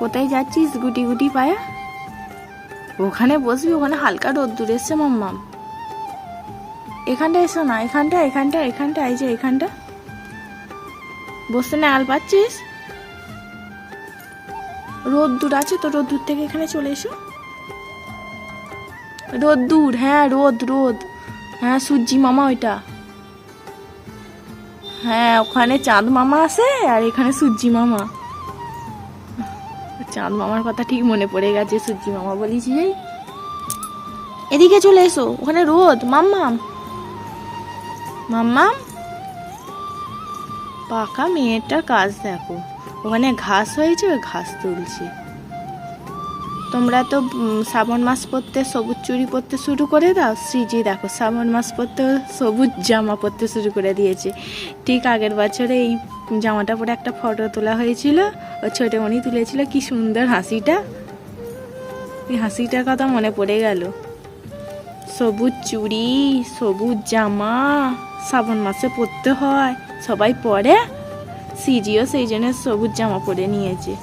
কোথায় যাচ্ছিস গুটি গুটি পায়া? ওখানে বসবি, ওখানে হালকা রোদ্দুর এসছে, মাম্মাম। এখানটা এসো না এখানটা এখানটা এখানটা এই যে এখানটা বসতে না আল পাচ্ছিস? রোদ্দুর আছে তো, রোদ্দুর থেকে এখানে চলে এসো। রোদ্দুর হ্যাঁ রোদ রোদ। হ্যাঁ সূর্যি মামা ওইটা। হ্যাঁ ওখানে চাঁদ মামা আছে আর এখানে সূর্যি মামা। চাঁদ মামার কথা ঠিক মনে পড়ে গেছে, সূর্যি মামা বলিস যে এদিকে চলে এসো, ওখানে রোদ, মাম্মাম। মাম্মাম, পাকা মেয়েটার কাজ দেখো, ওখানে ঘাস হয়েছে, ওই ঘাস তুলছে। তোমরা তো শ্রাবণ মাস পরতে সবুজ চুড়ি পরতে শুরু করে দাও শ্রীজি দেখো, শ্রাবণ মাস পরতে সবুজ জামা পরতে শুরু করে দিয়েছে। ঠিক আগের বছরে এই জামাটা পরে একটা ফটো তোলা হয়েছিল। ও ছোটমণি তুলেছিল, কি সুন্দর হাসিটা। এই হাসিটার কথা মনে পড়ে গেল। সবুজ চুড়ি, সবুজ জামা, শ্রাবণ মাসে পরতে হয়, সবাই পরে। সিজিও সেই জন্য সবুজ জামা পরে নিয়েছে।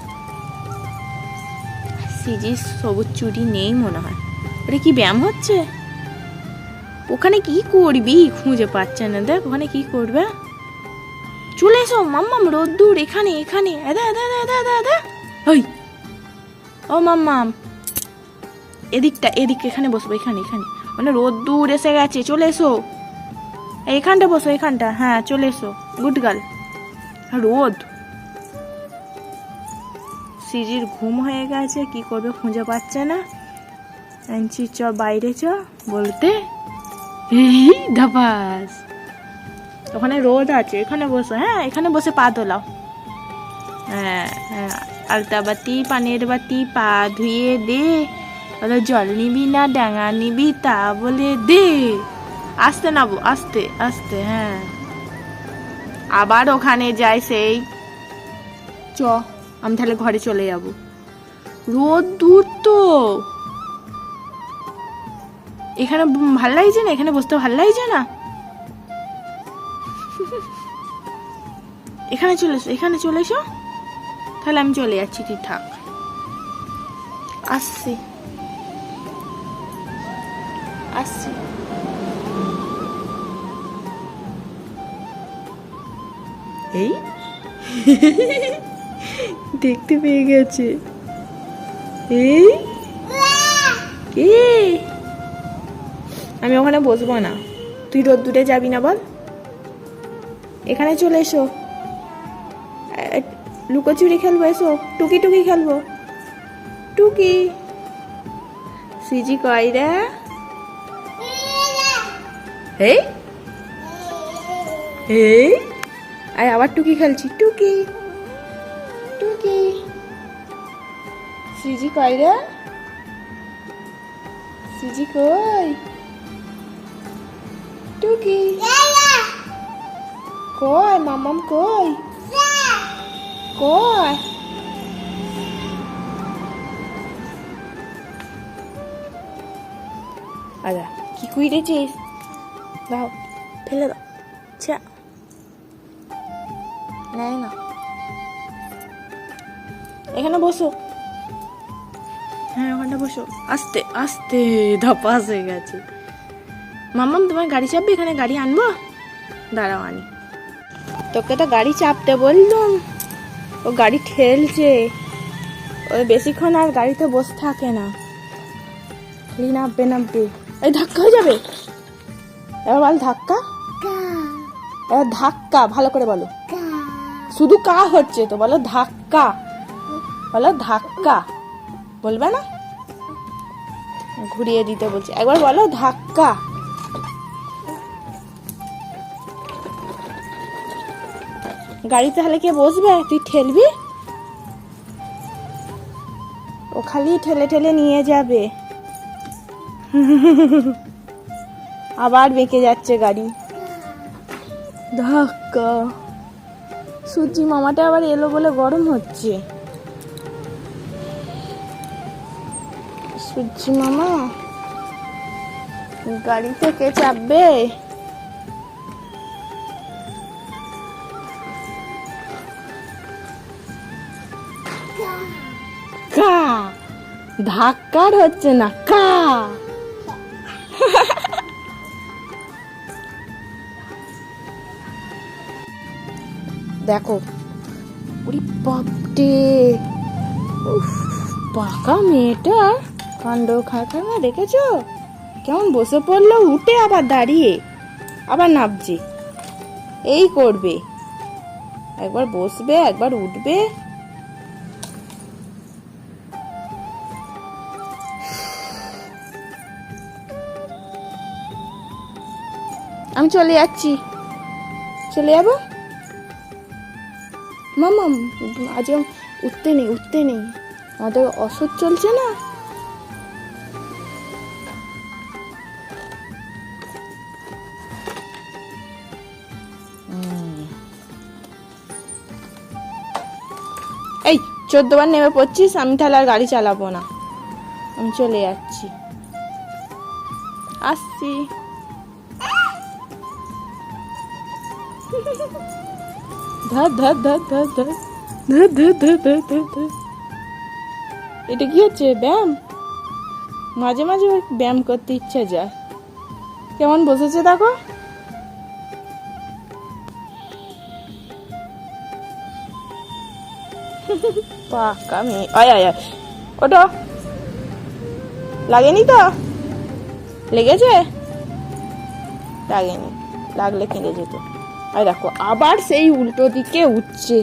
সিজি সবুজ চুড়ি নেই মনে হয়। ওটা কি ব্যায়াম হচ্ছে? ওখানে কি করবি? খুঁজে পাচ্ছে না। দেখ, ওখানে কি করবে? চলে এসো মাম্মাম রোদ্দুর এখানে এখানে। ও মাম্মাম। এদিকটা এদিক এখানে বসবো এখানে এখানে। মানে রোদ্দুর এসে গেছে চলে এসো। এইখানটা বসো এখানটা হ্যাঁ চলে এসো। Good girl. রোদ। সিজির ঘুম হয়ে গেছে কি করবে খুঁজে পাচ্ছে না। আনছি চ বাইরে চ বলতে। এই ধাপাস ওখানে রোদ আছে, এখানে বসো হ্যাঁ এখানে বসে পা তোলাও হ্যাঁ আলতা বাতি পানের বাতি পা ধুয়ে দে বলে জল নিবি না, ডাঙা নিবি, তা বলে দে। আসতে নাবো, আস্তে আস্তে হ্যাঁ। আবার ওখানে যাই সেই। চ, আমি তাহলে ঘরে চলে যাব। রোদ দূর তো। এখানে ভালো লাগছে না? এখানে বসতে ভালো লাগছে না? এখানে চলে এসো, এখানে চলে এসো। তাহলে আমি চলে যাচ্ছি থাক আসছি। আসছি। এই? দেখতে পেয়ে গেছে। এই? আমি ওখানে বসবো না। তুই রোদ দূরে যাবি না বল। এখানে চলে এসো। লুকোচুরি খেলব, এসো, টুকি টুকি খেলব। টুকি। সিজি কয় রে? এই? এই? আয়, আবার টুকি খেলছি। টুকি। টুকি। সিজি কই রে? সিজি কই? টুকি। কই মামাম কই? কই আচ্ছা কি কুইরেছিস দাও ফেলে দাও ছা নেয় না এখানে বসো হ্যাঁ ওখানটা বসো আস্তে আস্তে ধপাস হয়ে গেছে মামাম তোমার গাড়ি চাপবে এখানে গাড়ি আনব দাঁড়াও আনি তোকে তো গাড়ি চাপতে বললাম ও গাড়ি ঠেলছে। ওই বেশিক্ষণ আর গাড়িতে বসে থাকে না। খালি নামবে নামবে এই ধাক্কা হয়ে যাবে? এবার বল ধাক্কা? এবার ধাক্কা, ভালো করে বলো। শুধু কা হচ্ছে তো, বলো ধাক্কা। বলো ধাক্কা। বলবে না? ঘুরিয়ে দিতে বলছি। একবার বলো ধাক্কা। গাড়ি তাহলে কে বসবে? তুই ঠেলবি? ও খালি ঠেলে ঠেলে নিয়ে যাবে। আবার বেঁকে যাচ্ছে গাড়ি। ধাক্কা। সূর্যি মামাটা আবার এলো বলে গরম হচ্ছে। সুচি মামা গাড়ি থেকে চাপবে? ধাক্কার হচ্ছে না কা। দেখো বাপটে উফ, পাকা মেয়েটা কাণ্ড খাখা না দেখেছ? কেমন বসে পড়ল উঠে আবার দাঁড়িয়ে আবার নাবছে। এই করবে। একবার বসবে একবার উঠবে। আমি চলে যাচ্ছি। চলে যাব? মামাম আজ উঠতে নেই উঠতে নেই। আমাদের অসুখ চলছে না? এই, চোদ্দ বার নেমে পড়ছিস, আমি তাহলে আর গাড়ি চালাবো না। আমি চলে যাচ্ছি। আসছি। ধর ধর ধর ধর ধর। ধর ধর ধর ধর এটা কি হচ্ছে? ব্যায়াম? মাঝে মাঝে ব্যায়াম করতে ইচ্ছা যায়। কেমন বসেছে দেখো? আয় আয় আয়। লাগেনি তো? লেগেছে? লাগেনি। লাগলে কেঁদে যেত। আর দেখো, আবার সেই উল্টো দিকে উঠছে।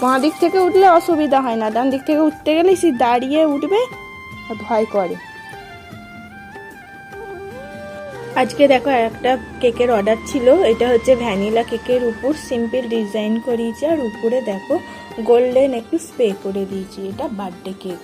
বাঁ দিক থেকে উঠলে অসুবিধা হয় না, ডান দিক থেকে উঠতে গেলে সে দাঁড়িয়ে উঠবে আর ভয় করে। আজকে দেখো একটা কেকের অর্ডার ছিল, এটা হচ্ছে ভ্যানিলা কেকের উপর সিম্পল ডিজাইন করিয়েছি, আর উপরে দেখো, গোল্ডেন একটু স্প্রে করে দিয়েছি, এটা বার্থডে কেক।